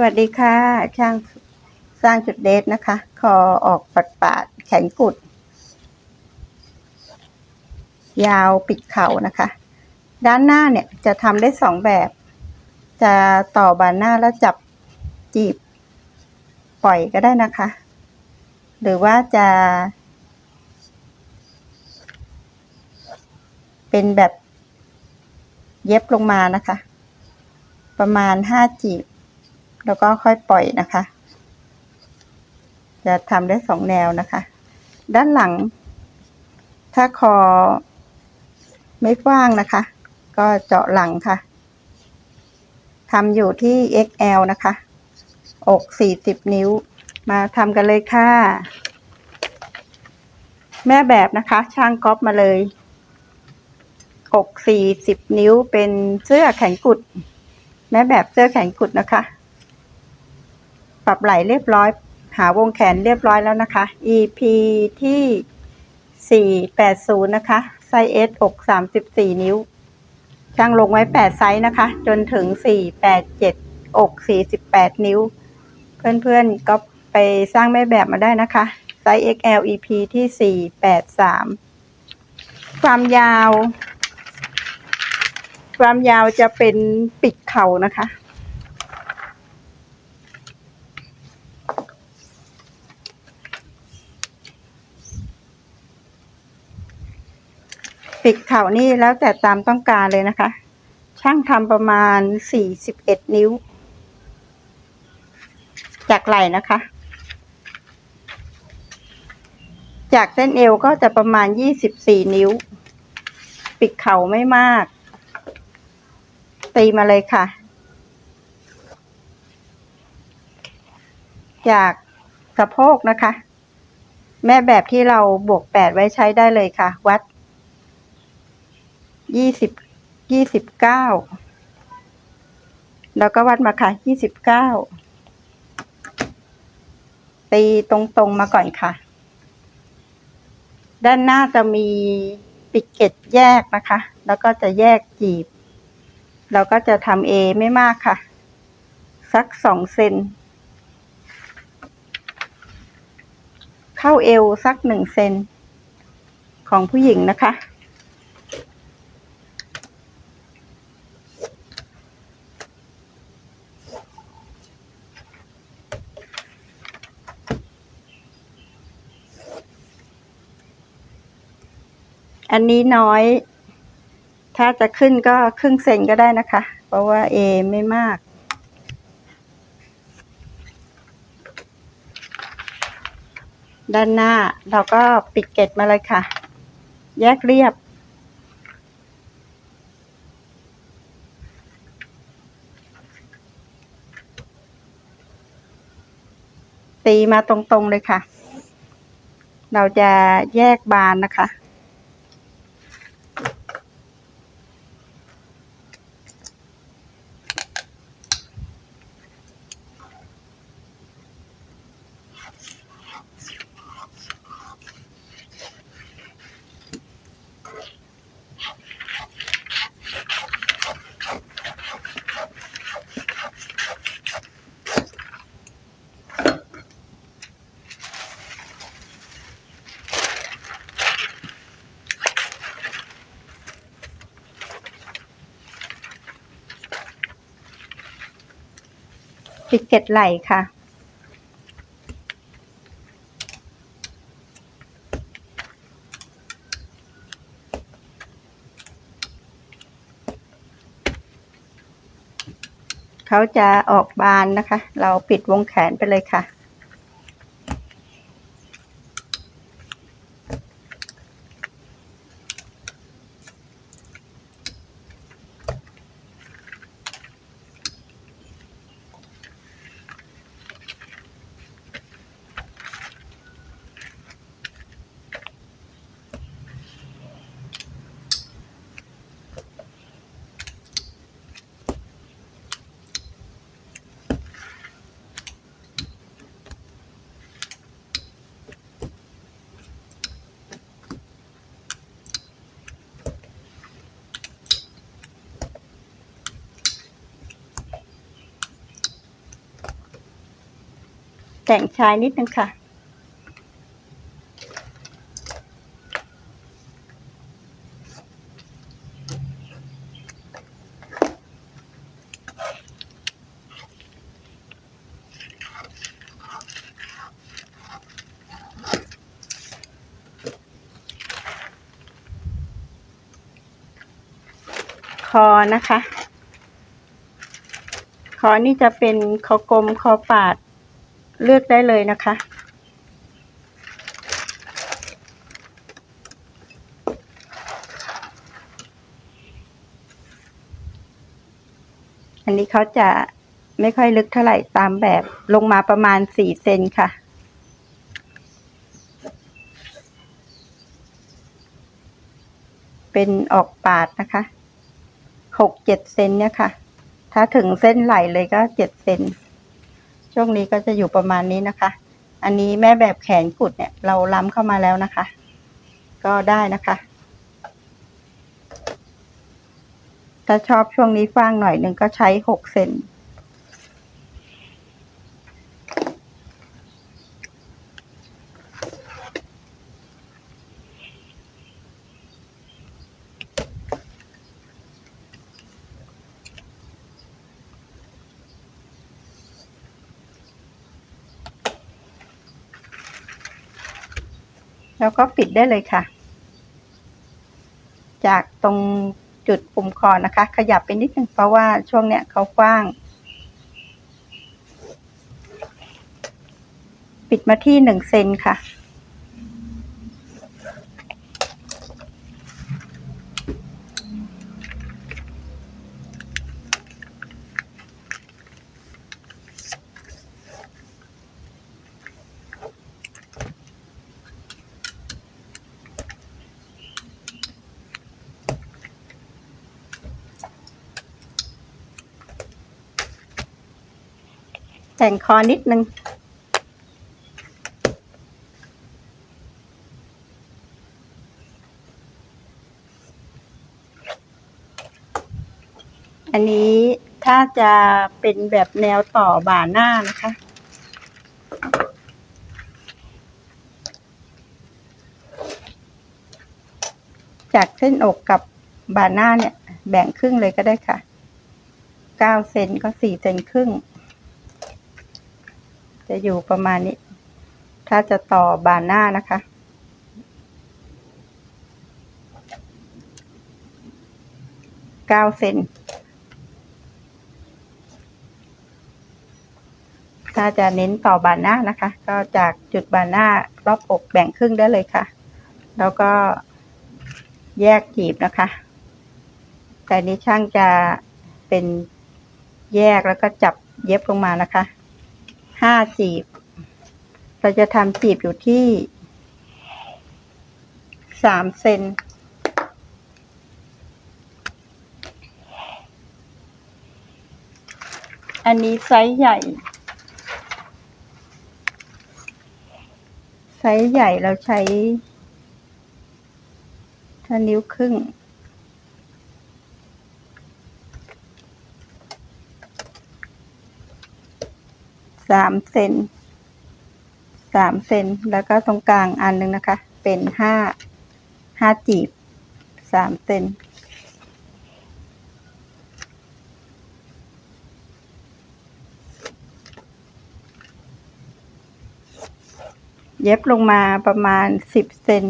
สวัสดีค่ะ ช่างสร้างจุดเดทนะคะ คอออกปัดปาดแขนกุด ยาวปิดเข่านะคะ ด้านหน้าเนี่ยจะทำได้สองแบบ จะต่อบานหน้าแล้วจับจีบปล่อยก็ได้นะคะ หรือว่าจะ เป็นแบบเย็บลงมานะคะ ประมาณห้าจีบ แล้วก็ค่อยปล่อยนะคะ จะทำได้สองแนวนะคะ ด้านหลัง ถ้าคอไม่กว้างนะคะ ก็เจาะหลังค่ะทำอยู่ที่ XL นะคะ อก40 นิ้ว มาทำกันเลยค่ะ แม่แบบนะคะ ช่างก๊อปมาเลยอก40 นิ้วเป็นเสื้อแขนกุด แม่แบบเสื้อแขนกุดนะคะ ปรับไหล่เรียบร้อย หาวงแขนเรียบร้อยแล้วนะคะ EP ที่ 480 นะคะ ไซส์ S อก 34 นิ้ว ช่างลงไว้ 8 ไซส์นะคะ จนถึง 487 อก 48 นิ้ว เพื่อนๆก็ไปสร้างแม่แบบมาได้นะคะ ไซส์ XL EP ที่ 483 ความยาว ความยาวจะเป็นปิดเข่านะคะ ปิดเข่านี่แล้วแต่ตามต้องการเลยนะคะ ช่างทำประมาณ41นิ้ว จากไหล่นะคะ จากเส้นเอวก็จะประมาณ24นิ้ว ปิดเข่าไม่มาก ตีมาเลยค่ะ จากสะโพกนะคะ แม่แบบที่เราบวกแปดไว้ใช้ได้เลยค่ะ วัด ยี่สิบยี่สิบเก้าแล้วก็วัดมาค่ะยี่สิบเก้าตีตรงๆมาก่อนค่ะ ด้านหน้าจะมีปิดเกตแยกนะคะ แล้วก็จะแยกจีบ เราก็จะทำเอไม่มากค่ะ สักสองเซนเข้าเอวสักหนึ่งเซนของผู้หญิงนะคะ อันนี้น้อย ถ้าจะขึ้นก็ครึ่งเซนก็ได้นะคะ เพราะว่าเอไม่มาก ด้านหน้าเราก็ปิดเกตมาเลยค่ะ แยกเรียบตีมาตรงๆเลยค่ะ เราจะแยกบานนะคะ ปิดเกตไหล่ค่ะ เขาจะออกบานนะคะ เราปิดวงแขนไปเลยค่ะ แต่งชายนิดนึงค่ะ คอนะคะ คอนี่จะเป็นคอกลมคอปาด เลือกได้เลยนะคะ อันนี้เขาจะไม่ค่อยลึกเท่าไหร่ตามแบบลงมาประมาณสี่เซนค่ะเป็นออกปาดนะคะ หกเจ็ดเซนเนี่ยค่ะ ถ้าถึงเส้นไหลเลยก็เจ็ดเซน ช่วงนี้ก็จะอยู่ประมาณนี้นะคะ อันนี้แม่แบบแขนกุดเนี่ย เราล้ำเข้ามาแล้วนะคะ ก็ได้นะคะ ถ้าชอบช่วงนี้ฟางหน่อยหนึ่งก็ใช้หกเซน แล้วก็ปิดได้เลยค่ะ จากตรงจุดปุ่มคอนะคะ ขยับไปนิดนึงเพราะว่าช่วงเนี้ยเขากว้าง ปิดมาที่หนึ่งเซนค่ะ แต่งคอนิดนึง อันนี้ถ้าจะเป็นแบบแนวต่อบ่าหน้านะคะจากเส้นอกกับบ่าหน้าเนี่ย แบ่งครึ่งเลยก็ได้ค่ะเก้าเซนก็สี่เซนครึ่ง จะอยู่ประมาณนี้ ถ้าจะต่อบานหน้านะคะ เก้าเซน ถ้าจะเน้นต่อบานหน้านะคะ ก็จากจุดบานหน้ารอบอกแบ่งครึ่งได้เลยค่ะ แล้วก็แยกจีบนะคะ แต่นี้ช่างจะเป็นแยกแล้วก็จับเย็บลงมานะคะ ห้าจีบ เราจะทำจีบอยู่ที่สามเซนอันนี้ไซส์ใหญ่ ไซส์ใหญ่เราใช้ถ้านิ้วครึ่ง สามเซนสามเซนแล้วก็ตรงกลางอันหนึ่งนะคะ เป็นห้าห้าจีบสามเซนเย็บลงมาประมาณสิบเซน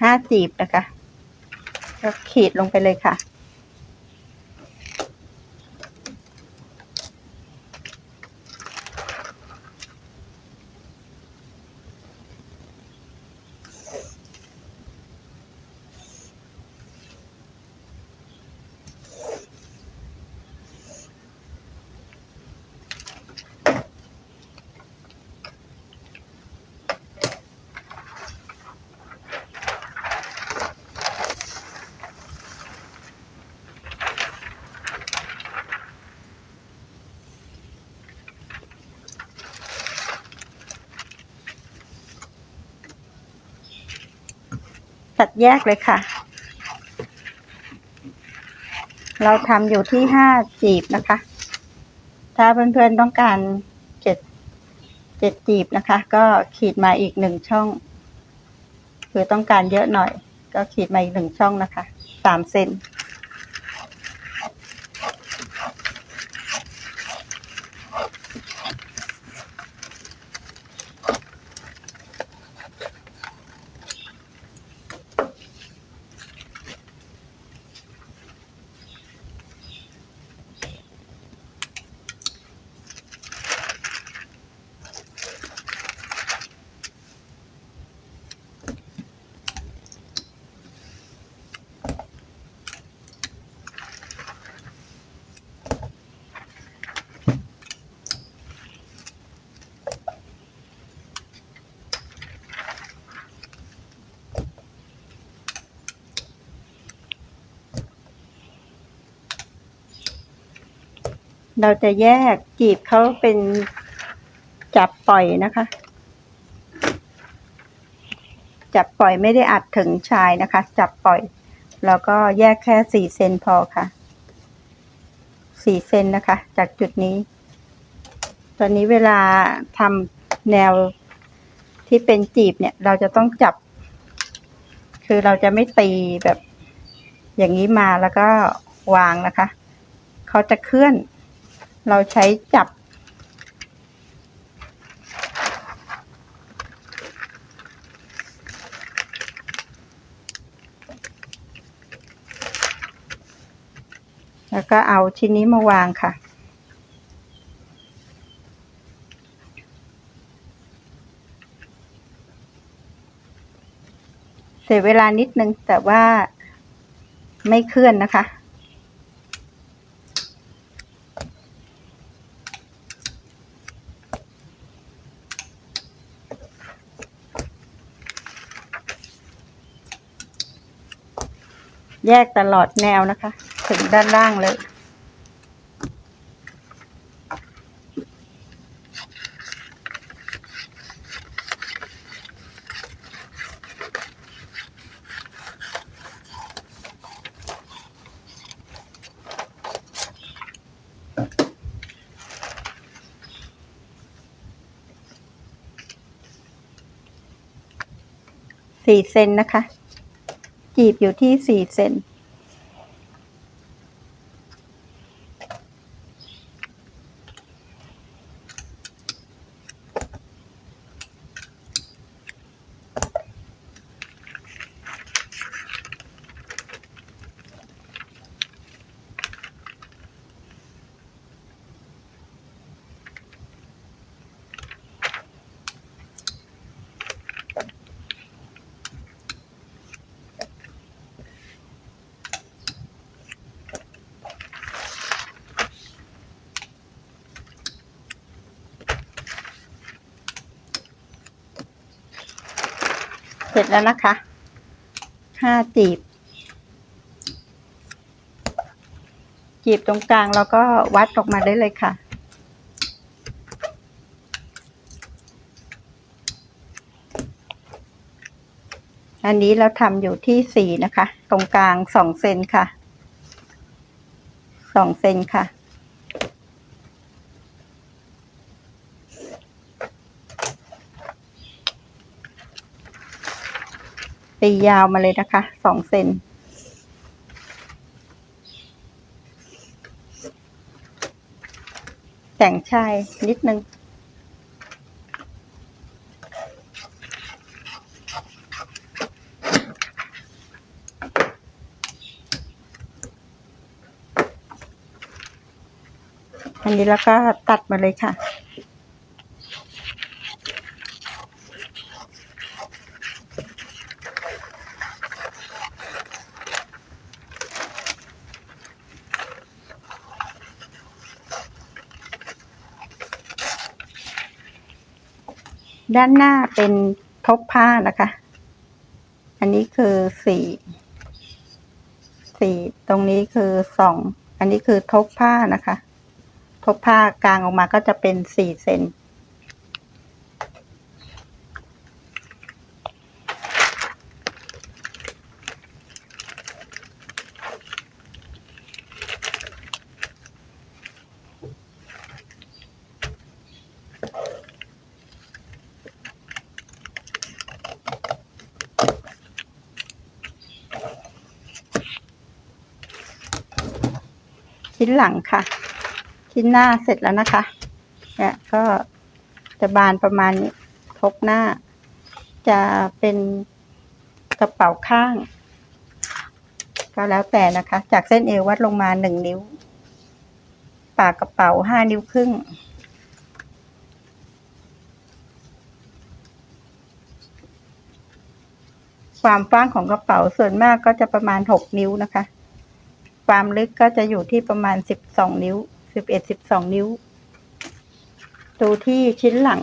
ห้าจีบนะคะ ก็ขีดลงไปเลยค่ะ ตัดแยกเลยค่ะ เราทำอยู่ที่ห้าจีบนะคะ ถ้าเพื่อนๆต้องการเจ็ดเจ็ดจีบนะคะ ก็ขีดมาอีกหนึ่งช่อง คือต้องการเยอะหน่อย ก็ขีดมาอีกหนึ่งช่องนะคะสามเซน เราจะแยกจีบเขาเป็นจับปล่อยนะคะ จับปล่อยไม่ได้อัดถึงชายนะคะ จับปล่อย แล้วก็แยกแค่สี่เซนพอค่ะสี่เซนนะคะ จากจุดนี้ ตอนนี้เวลาทำแนวที่เป็นจีบเนี่ย เราจะต้องจับ คือเราจะไม่ตีแบบ อย่างนี้มาแล้วก็วางนะคะ เขาจะเคลื่อน เราใช้จับ แล้วก็เอาชิ้นนี้มาวางค่ะเสียเวลานิดนึงแต่ว่าไม่เคลื่อนนะคะ แยกตลอดแนวนะคะ ถึงด้านล่างเลย สี่เซนนะคะ จีบอยู่ที่สี่เซน เสร็จแล้วนะคะห้าจีบ จีบตรงกลางแล้วก็วัดออกมาได้เลยค่ะ อันนี้เราทำอยู่ที่สี่นะคะ ตรงกลางสองเซนค่ะสองเซนค่ะ ตียาวมาเลยนะคะสองเซนแต่งชายนิดนึงอันนี้แล้วก็ตัดมาเลยค่ะ ด้านหน้าเป็นทบผ้านะคะ อันนี้คือสี่สี่ตรงนี้คือสอง อันนี้คือทบผ้านะคะ ทบผ้ากลางออกมาก็จะเป็นสี่เซน ชิ้นหลังค่ะ ชิ้นหน้าเสร็จแล้วนะคะ เนี่ยก็จะบานประมาณนี้ทบหน้า จะเป็นกระเป๋าข้าง ก็แล้วแต่นะคะ จากเส้นเอววัดลงมาหนึ่งนิ้ว ปากกระเป๋าห้านิ้วครึ่งความกว้างของกระเป๋าส่วนมากก็จะประมาณหกนิ้วนะคะ ความลึกก็จะอยู่ที่ประมาณสิบสองนิ้วสิบเอ็ดสิบสองนิ้ว ดูที่ชิ้นหลัง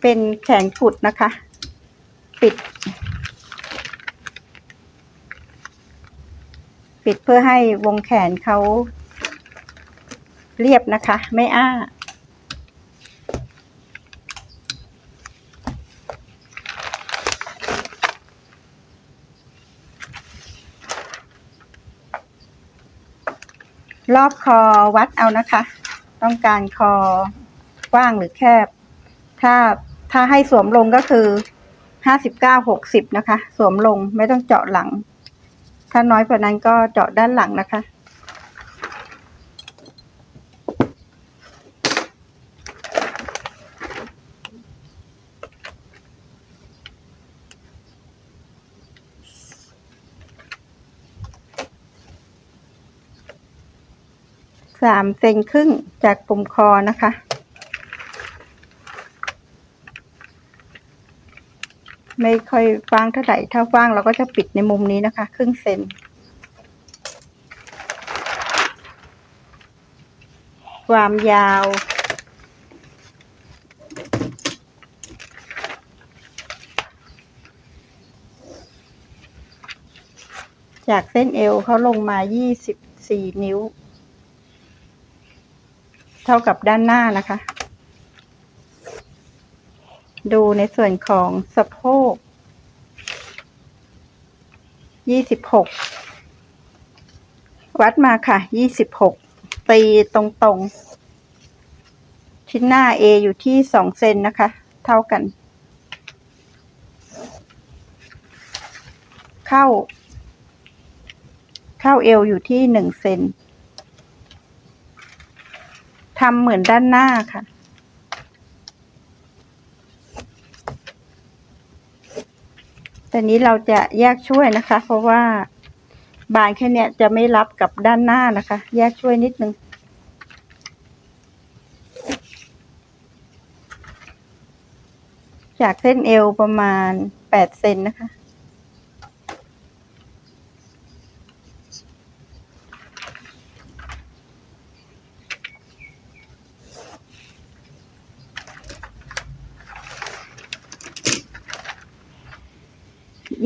เป็นแขนกุดนะคะ ปิด ปิดเพื่อให้วงแขนเขาเรียบนะคะ ไม่อ้า รอบคอวัดเอานะคะ ต้องการคอกว้างหรือแคบ ถ้าถ้าให้สวมลงก็คือห้าสิบเก้าหกสิบนะคะ สวมลงไม่ต้องเจาะหลัง ถ้าน้อยกว่านั้นก็เจาะด้านหลังนะคะ สามเซนครึ่งจากปุ่มคอนะคะ ไม่ค่อยฟ้างเท่าไหร่ถ้าฟ้างเราก็จะปิดในมุมนี้นะคะ ครึ่งเซนความยาวจากเส้นเอวเขาลงมา 24 นิ้ว เท่ากับด้านหน้านะคะ ดูในส่วนของสะโพกยี่สิบหกวัดมาค่ะยี่สิบหกตีตรงๆชิ้นหน้า A อยู่ที่สองเซนนะคะ เท่ากัน เข้า เข้าเอวอยู่ที่หนึ่งเซน ทำเหมือนด้านหน้าค่ะ แต่นี้เราจะแยกช่วยนะคะ เพราะว่าบานแค่เนี้ยจะไม่รับกับด้านหน้านะคะ แยกช่วยนิดนึงจากเส้นเอวประมาณแปดเซนนะคะ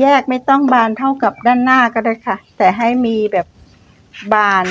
แยกไม่ต้องบานเท่ากับด้านหน้าก็ได้ค่ะ แต่ให้มีแบบบาน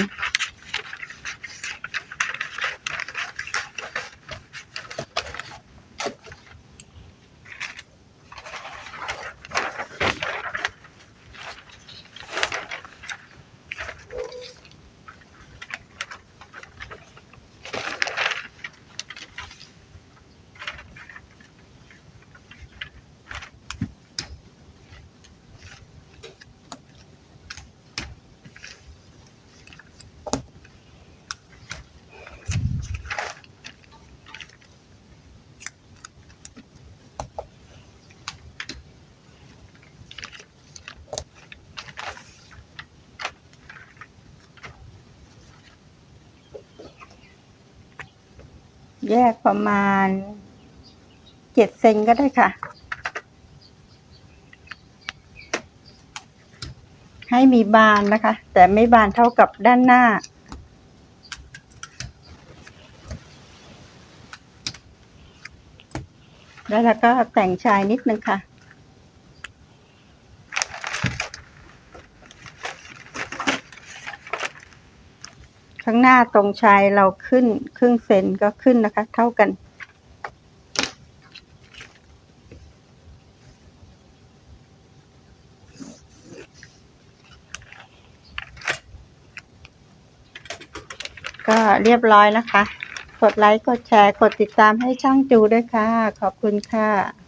แยกประมาณเจ็ดเซนก็ได้ค่ะ ให้มีบานนะคะ แต่ไม่บานเท่ากับด้านหน้า แล้วเราก็แต่งชายนิดนึงค่ะ ข้าง หน้าตรงชายเราขึ้นครึ่งเซนก็ขึ้นนะคะ เท่ากัน ก็เรียบร้อยนะคะ กดไลค์ กดแชร์ กดติดตามให้ช่องจูด้วยค่ะ ขอบคุณค่ะ